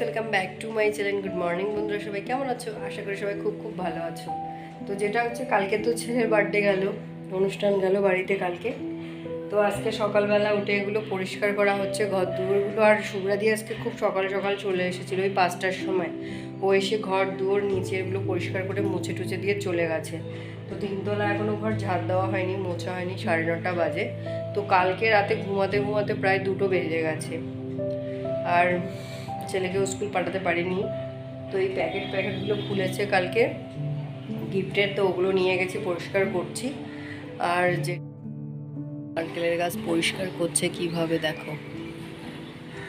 Welcome back to my channel good morning বন্ধুরা সবাই কেমন আছো? আশা করি সবাই খুব খুব ভালো আছো। তো যেটা হচ্ছে, কালকে তো ছেলের বার্থডে গেল, অনুষ্ঠান গেল বাড়িতে কালকে। তো আজকে সকালবেলা উঠে এগুলো পরিষ্কার করা হচ্ছে ঘর দুয়ারগুলো আর শুভ্রাদি আজকে খুব সকাল সকাল চলে এসেছিল ওই পাঁচটার সময়। ও এসে ঘর দুয়ার নিচে এগুলো পরিষ্কার করে মুছে টুছে দিয়ে চলে গেছে। তো তিনতলা এখনও ঘর ঝাড় দেওয়া হয়নি, মোছা হয়নি, সাড়ে নটা বাজে। তো কালকে রাতে ঘুমাতে ঘুমাতে প্রায় দুটো বেজে গেছে। আর ছেলেকেও স্কুল পাঠাতে পারিনি। তো এই প্যাকেট, প্যাকেটগুলো খুলেছে কালকে। গিফটের তো ওগুলো নিয়ে গেছি, পরিষ্কার করছি। আর যে নারকেলের গাছ পরিষ্কার করছে কীভাবে দেখো?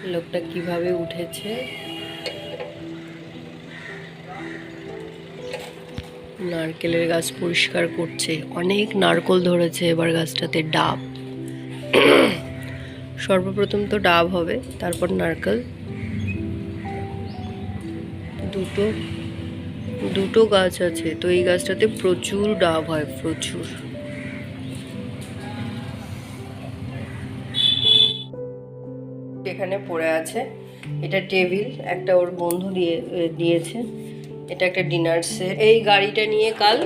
লোকটা কীভাবে উঠেছে? নারকেলের গাছ পরিষ্কার করছে। অনেক নারকল ধরেছে এবার গাছটাতে, ডাব। সর্বপ্রথম তো ডাব হবে, তারপর নারকেল। দুটো দুটো গাছ আছে, তো এই গাছটাতে প্রচুর ডাব হয়, প্রচুর। এখানে পড়ে আছে, এটা টেবিল, একটা ওর বন্ধু দিয়ে দিয়েছে। এটা একটা ডিনার সেট এই গাড়িটা নিয়ে কাল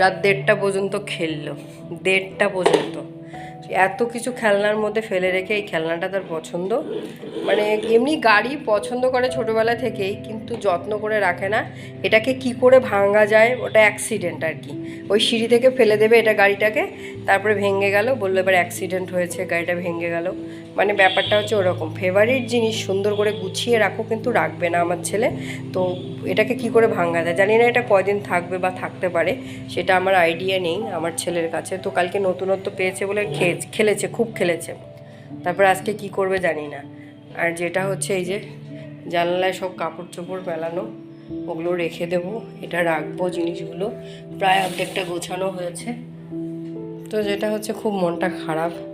রাত দেড়টা পর্যন্ত খেললো, দেড়টা পর্যন্ত। এত কিছু খেলনার মধ্যে ফেলে রেখে এই খেলনাটা তার পছন্দ। মানে এমনি গাড়ি পছন্দ করে ছোটোবেলা থেকেই, কিন্তু যত্ন করে রাখে না। এটাকে কি করে ভাঙা যায়, ওটা অ্যাক্সিডেন্ট আর কি। ওই সিঁড়ি থেকে ফেলে দেবে এটা গাড়িটাকে, তারপরে ভেঙে গেল, বলল এবার অ্যাক্সিডেন্ট হয়েছে, গাড়িটা ভেঙে গেল। মানে ব্যাপারটা হচ্ছে ওরকম। ফেভারিট জিনিস সুন্দর করে গুছিয়ে রাখো কিন্তু রাখবে না আমার ছেলে। তো এটাকে কি করে ভাঙা যায়? জানি না এটা কয়দিন থাকবে বা থাকতে পারে, সেটা আমার আইডিয়া নেই আমার ছেলের কাছে। তো কালকে নতুনত্ব পেয়েছে বলে খেয়ে খেলেছে, খুব খেলেছে। তারপর আজকে কি করবে জানি না। আর যেটা হচ্ছে এই যে, জানালায় সব কাপড় চোপড় মেলানো, ওগুলো রেখে দেবো, এটা রাখব জিনিসগুলো। প্রায় অর্ধেকটা গোছানো হয়েছে। তো যেটা হচ্ছে খুব মনটা খারাপ।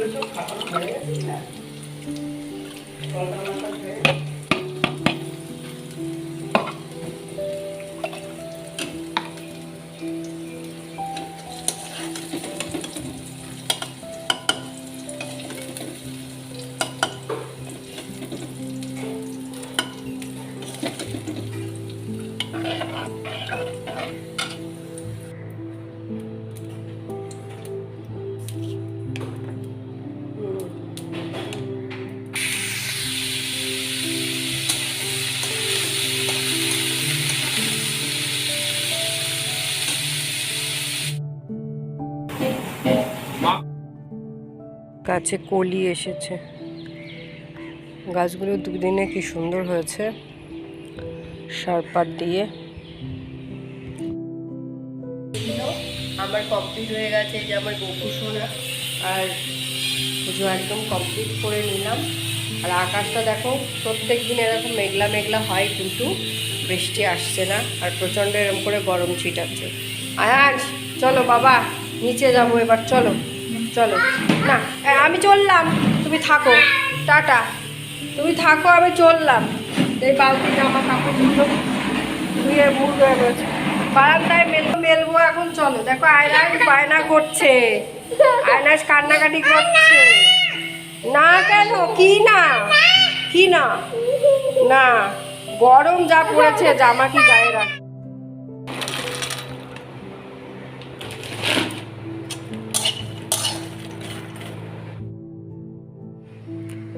গাছে। কলি এসেছে। গাছগুলো দুদিনে কি সুন্দর হয়েছে, সারপাত দিয়ে। আমার কমপ্লিট হয়ে গেছে যে আমার গোপু সোনা। আর পুজো একদম কমপ্লিট করে নিলাম। আর আকাশটা দেখো, প্রত্যেক দিন এরকম মেঘলা মেঘলা হয় কিন্তু বৃষ্টি আসছে না, আর প্রচণ্ড এরকম করে গরম ছিটাচ্ছে। আয়াস চলো বাবা, নিচে যাব এবার, চলো চলো। না আমি চললাম, তুমি থাকো, টাটা। তুমি থাকো, আমি চললাম। এই বালতি জামা কাপড়গুলো ধুয়ে হয়ে বারান্দায় মেলবো মেলবো এখন, চলো। দেখো আয়নাস বায়না করছে। আয়নাস কান্নাকাটি করছে। না কেন? কি না? কি না? না, গরম যা পড়েছে, জামা কি গায়ে রাখ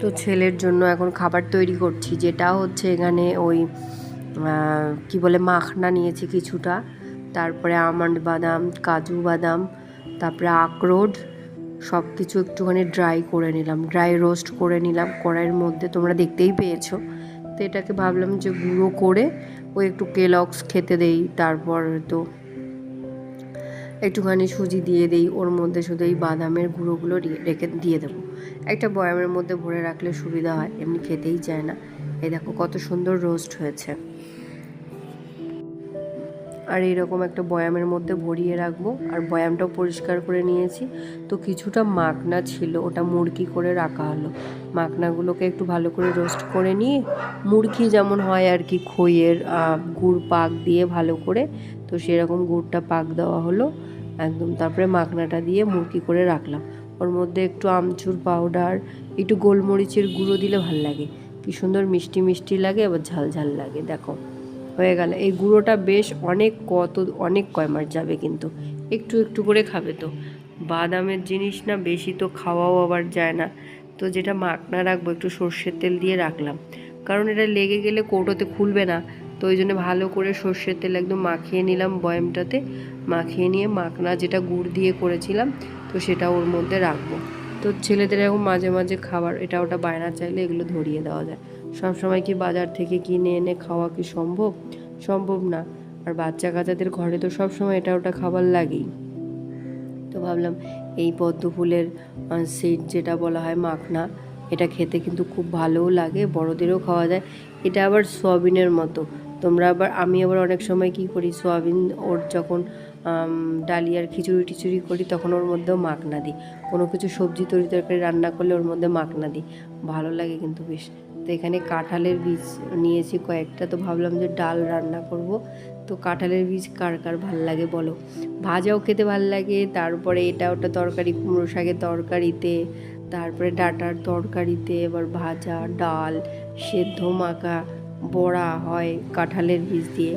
তো ছেলের জন্য এখন খাবার তৈরি করছি, যেটা হচ্ছে এখানে ওই কি বলে, মাখনা নিয়েছি কিছুটা। তারপরে আমন্ড বাদাম, কাজু বাদাম, তারপরে আখরোট সব কিছু একটুখানি ড্রাই করে নিলাম ড্রাই রোস্ট করে নিলাম। কড়াইয়ের মধ্যে তোমরা দেখতেই পেয়েছ। তো এটাকে ভাবলাম যে গুঁড়ো করে ওই একটু কেলক্স খেতে দেই, তারপর তো একটুখানি সুজি দিয়ে দেই, ওর মধ্যে শুধু এই বাদামের গুঁড়োগুলো রেখে, দিয়ে দেবো। একটা বয়ামের মধ্যে ভরে রাখলে সুবিধা হয়, এমনি খেতেই চায় না। এই দেখো কত সুন্দর রোস্ট হয়েছে। আর এইরকম একটা বয়ামের মধ্যে ভরিয়ে রাখব, আর বয়ামটাও পরিষ্কার করে নিয়েছি। তো কিছুটা মাখনা ছিল, ওটা মুরগি করে রাখা হলো। মাখনাগুলোকে একটু ভালো করে রোস্ট করে নিয়ে মুরগি যেমন হয় আর কি, খইয়ের গুড় পাক দিয়ে ভালো করে তো সেরকম গুড়টা পাক দেওয়া হলো, একদম তারপরে মাখনাটা দিয়ে মুরগি করে রাখলাম। ওর মধ্যে একটু আমচুর পাউডার একটু গোলমরিচের গুঁড়ো দিলে ভালো লাগে। কি সুন্দর মিষ্টি মিষ্টি লাগে, আবার ঝাল ঝাল লাগে, দেখো। হয়ে গেল। এই গুঁড়োটা বেশ অনেক কত, অনেক কয় মাস যাবে কিন্তু। একটু একটু করে খাবে তো। বাদামের জিনিস না বেশি তো খাওয়াও আবার যায় না। তো যেটা মাখনা রাখব, একটু সর্ষের তেল দিয়ে রাখলাম। কারণ এটা লেগে গেলে কৌটোতে খুলবে না। তো ওই জন্য ভালো করে সর্ষের তেল একদম মাখিয়ে নিলাম বয়ামটাতে। মাখিয়ে নিয়ে মাখনা যেটা গুড় দিয়ে করেছিলাম, তো সেটা ওর মধ্যে রাখব। তো ছেলেদের এখন মাঝে মাঝে খাবার, এটা ওটা বায়না চাইলে এগুলো ধরিয়ে দেওয়া যায়। সব সময় কি বাজার থেকে কিনে এনে খাওয়া কি সম্ভব? সম্ভব না। আর বাচ্চা কাচ্চাদের ঘরে তো সব সময় এটা ওটা খাবার লাগেই। তো ভাবলাম এই পদ্ম ফুলের সিড যেটা বলা হয় মাখনা, এটা খেতে কিন্তু খুব ভালোও লাগে, বড়দেরও খাওয়া যায়। এটা আবার সোয়াবিনের মতো। তোমরা আবার, আমি আবার অনেক সময় কি করি, সোয়াবিন ওর যখন ডালিয়ার খিচুড়ি টিচুড়ি করি, তখন ওর মধ্যেও মাখনা দিই। কোনো কিছু সবজি তরি তরকারি রান্না করলে ওর মধ্যে মাখনা দিই। ভালো লাগে কিন্তু বেশ। তো এখানে কাঁঠালের বীজ নিয়েছি কয়েকটা, তো ভাবলাম যে ডাল রান্না করব। তো কাঁঠালের বীজ কার কার ভালো লাগে বলো? ভাজাও খেতে ভালো লাগে, তারপরে এটা ওটা তরকারি, কুমড়ো শাকের তরকারিতে, তারপরে ডাটার তরকারিতে, এবার ভাজা, ডাল, সেদ্ধ, মাখা বড়া হয় কাঁঠালের বীজ দিয়ে।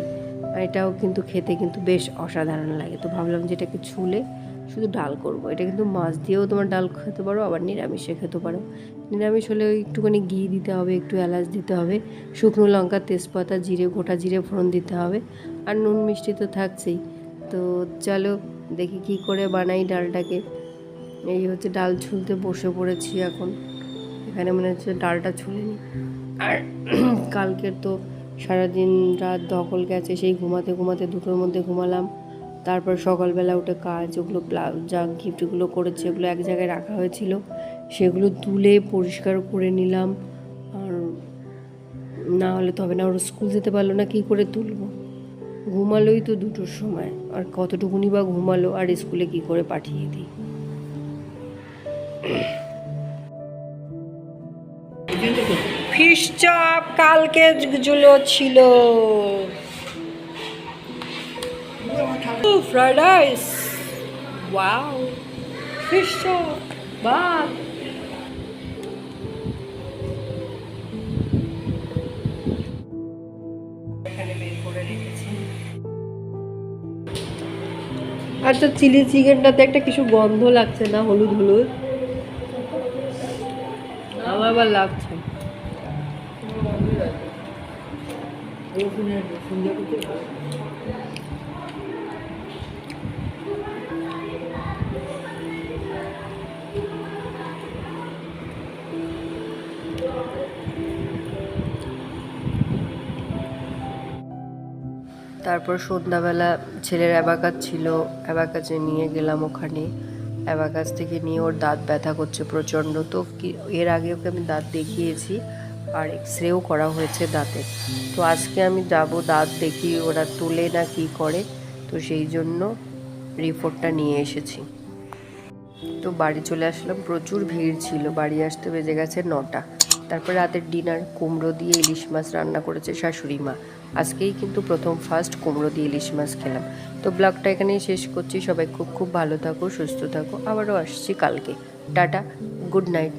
এটাও কিন্তু খেতে কিন্তু বেশ অসাধারণ লাগে। তো ভাবলাম যে এটাকে ছুলে শুধু ডাল করব। এটা কিন্তু মাছ দিয়েও তোমার ডাল খেতে পারো, আবার নিরামিষে খেতে পারো। নিরামিষ হলে একটুখানি ঘি দিতে হবে, একটু এলাচ দিতে হবে, শুকনো লঙ্কা, তেজপাতা, জিরে, গোটা জিরে ফোড়ন দিতে হবে, আর নুন মিষ্টি তো থাকছেই। তো চলো দেখি কি করে বানাই ডালটাকে। এই হচ্ছে ডাল ছুলতে বসে পড়েছি এখন। এখানে মনে হচ্ছে ডালটা ছুলে আর কালকের তো সারাদিন রাত দখল গেছে, সেই ঘুমাতে ঘুমাতে দুটোর মধ্যে ঘুমালাম। তারপর সকালবেলা উঠে কাজ, ওগুলো যা গিফটগুলো করেছে, ওগুলো এক জায়গায় রাখা হয়েছিল। সেগুলো তুলে পরিষ্কার করে নিলাম। আর না হলে তো হবে না, ওর স্কুল যেতে পারল না, কী করে তুলবো? ঘুমালোই তো দুটোর সময়, আর কতটুকুনি বা ঘুমালো, আর স্কুলে কি করে পাঠিয়ে দিই? ফিশ চপ কালকে যেগুলো ছিল। Fried rice wow fish chop ভাত আচ্ছা চিলি চিকেনটাতে একটা কিছু গন্ধ লাগছে না? হলুদ হলুদ? আমার আবার লাগছে। তারপর সন্ধ্যাবেলা ছেলের অ্যাবাকাস ছিল অ্যাবাকাসে নিয়ে গেলাম ওখানে। অ্যাবাকাস থেকে নিয়ে ওর দাঁত ব্যথা করছে প্রচণ্ড। তো এর আগে ওকে আমি দাঁত দেখিয়েছি। আর এক্স রেও করা হয়েছে দাঁতে। তো আজকে আমি যাব দাঁত দেখি ওরা তুলে না কি করে। তো সেই জন্য রিপোর্টটা নিয়ে এসেছি। তো বাড়ি চলে আসলাম, প্রচুর ভিড় ছিল। বাড়ি আসতে বেজে গেছে নটা। তারপর রাতের ডিনার কুমড়ো দিয়ে ইলিশ মাছ রান্না করেছে শাশুড়ি মা। আজকেই কিন্তু প্রথম ফার্স্ট কুমড়ো দিয়ে ইলিশ মাছ খেলাম। তো ব্লগটা এখানেই শেষ করছি। সবাই খুব খুব ভালো থাকো, সুস্থ থাকো। আবারও আসছি কালকে। Tata good night